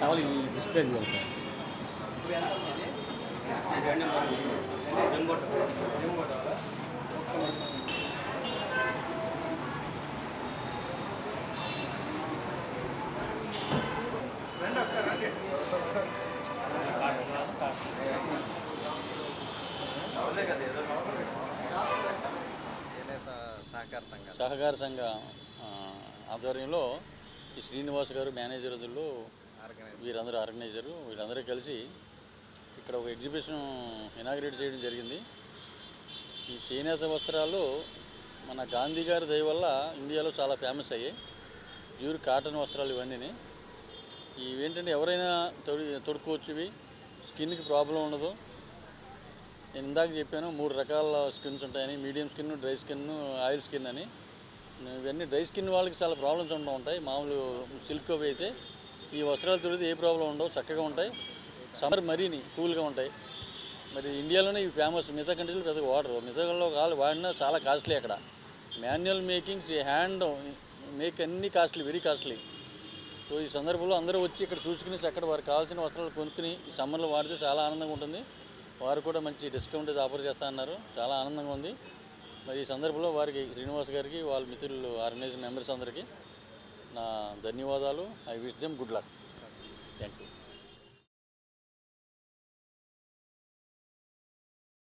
Towel display చేయాలి sir సహకార సంఘ ఆధ్వర్యంలో ఈ శ్రీనివాస్ గారు మేనేజర్లు ఆర్గనైజ్ వీరందరూ ఆర్గనైజరు వీళ్ళందరూ కలిసి ఇక్కడ ఒక ఎగ్జిబిషన్ ఇనాగ్రేట్ చేయడం జరిగింది. ఈ చేనేత వస్త్రాలు మన గాంధీ గారి దయ వల్ల ఇండియాలో చాలా ఫేమస్ అయ్యాయి. ప్యూర్ కాటన్ వస్త్రాలు ఇవన్నీ ఇవేంటంటే ఎవరైనా తొడి తొడుక్కోవచ్చు ఇవి. స్కిన్కి ప్రాబ్లం ఉండదు. నేను ఇందాక చెప్పాను మూడు రకాల స్కిన్స్ ఉంటాయని medium skin dry skin oil skin అని. ఇవన్నీ డ్రై స్కిన్ వాళ్ళకి చాలా ప్రాబ్లమ్స్ ఉంటూ ఉంటాయి. మామూలు సిల్క్ అవి అయితే ఈ వస్త్రాలు తొడిగితే ఏ ప్రాబ్లం ఉండవు చక్కగా ఉంటాయి. సమ్మర్ మరీని కూల్గా ఉంటాయి. మరి ఇండియాలోనే ఇవి ఫేమస్. మిగతా కంట్రీలు పెద్దగా వాడరు. మిగతాలో కాదు వాడినా చాలా కాస్ట్లీ అక్కడ. మాన్యువల్ మేకింగ్ హ్యాండ్ మేక్ అన్ని కాస్ట్లీ వెరీ కాస్ట్లీ. సో ఈ సందర్భంలో అందరూ వచ్చి ఇక్కడ చూసుకుని చక్కడ వారికి కావాల్సిన వస్త్రాలు కొనుక్కుని ఈ సమ్మర్లో వాడితే చాలా ఆనందంగా ఉంటుంది. వారు కూడా మంచి డిస్కౌంట్ ఆఫర్ చేస్తా అన్నారు చాలా ఆనందంగా ఉంది. మరి ఈ సందర్భంలో వారికి శ్రీనివాస్ గారికి వాళ్ళ మిత్రులు ఆర్గనైజర్ మెంబర్స్ అందరికీ నా ధన్యవాదాలు. I wish them good luck thank you